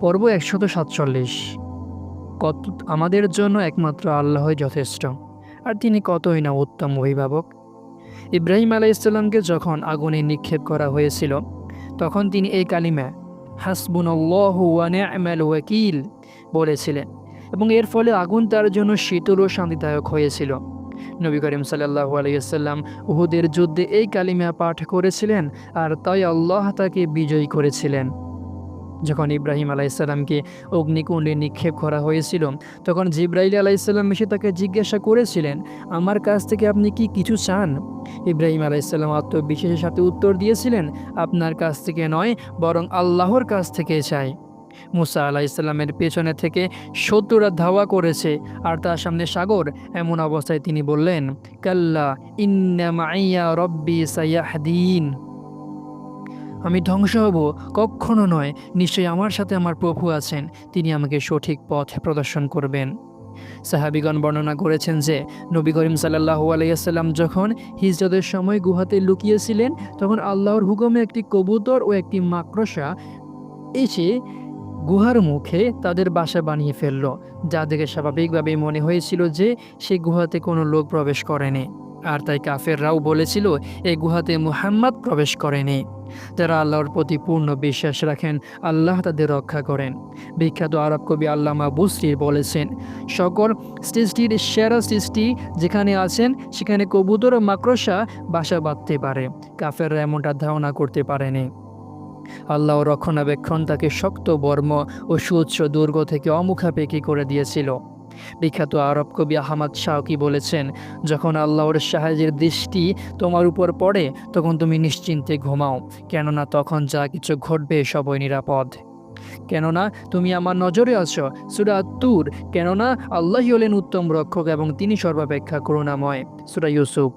পর্ব একশত সাতচল্লিশ। কত আমাদের জন্য একমাত্র আল্লাহই যথেষ্ট। আর তিনি কতই না উত্তম অভিভাবক। ইব্রাহিম আলাইসাল্লামকে যখন আগুনে নিক্ষেপ করা হয়েছিল, তখন তিনি এই কালিমা হাসবুন ওয়াকিল বলেছিলেন। এবং এর ফলে আগুন তার জন্য শীতল ও শান্তিদায়ক হয়েছিল। নবী করিম সাল্লাহু আলাইসাল্লাম উহুদের যুদ্ধে এই কালিমা পাঠ করেছিলেন, আর তাই আল্লাহ তাকে বিজয়ী করেছিলেন। যখন ইব্রাহিম আলাইসাল্লামকে অগ্নিকুণ্ডে নিক্ষেপ করা হয়েছিল, তখন জিব্রাইল আলাইসাল্লাম এসে তাকে জিজ্ঞাসা করেছিলেন, আমার কাছ থেকে আপনি কি কিছু চান? ইব্রাহিম আলাইসাল্লাম আত্মবিশ্বাসের সাথে উত্তর দিয়েছিলেন, আপনার কাছ থেকে নয়, বরং আল্লাহর কাছ থেকে চাই। মুসা আলাইসাল্লামের পেছনে থেকে শত্রুরা ধাওয়া করেছে, আর তার সামনে সাগর, এমন অবস্থায় তিনি বললেন, কাল্লা ইন্না মাইয়া রব্বি সাইয়াহদিন আমি ধ্বংস হব, কখনো নয়। নিশ্চয়ই আমার সাথে আমার প্রভু আছেন, তিনি আমাকে সঠিক পথ প্রদর্শন করবেন। সাহাবিগণ বর্ণনা করেছেন যে, নবী করিম সাল্লাহু আলাইসাল্লাম যখন হিজরতের সময় গুহাতে লুকিয়েছিলেন, তখন আল্লাহর হুকুমে একটি কবুতর ও একটি মাকড়সা এসে গুহার মুখে তাদের বাসা বানিয়ে ফেলল, যা দেখে স্বাভাবিকভাবেই মনে হয়েছিল যে, সে গুহাতে কোনো লোক প্রবেশ করেনি। আর তাই কাফেররাও বলেছিল এই গুহাতে মুহাম্মদ প্রবেশ করেনি। যারা আল্লাহর প্রতি পূর্ণ বিশ্বাস রাখেন, আল্লাহ তাদের রক্ষা করেন। বিখ্যাত আরব কবি আল্লামা বুসরির বলেছেন সকল সৃষ্টির সেরা সৃষ্টি যেখানে আছেন, সেখানে কবুতর মাকড়সা বাসা বাঁধতে পারে। কাফেররা এমনটা ধারণা করতে পারেনি। আল্লাহ রক্ষণাবেক্ষণ তাকে শক্ত, বর্ম ও সুউচ্চ দুর্গ থেকে অমুখাপেক্ষি করে দিয়েছিল। বিখ্যাত আরব কবি আহমদ শাহকি বলেছেন, যখন আল্লাহর সাহায্যের দৃষ্টি তোমার উপর পড়ে, তখন তুমি নিশ্চিন্তে ঘুমাও। কেননা তখন যা কিছু ঘটবে সবই নিরাপদ। কেননা তুমি আমার নজরে আছো, সুরা তুর কেননা আল্লাহ হলেন উত্তম রক্ষক এবং তিনি সর্বাপেক্ষা করুণাময়। সুরা ইউসুফ।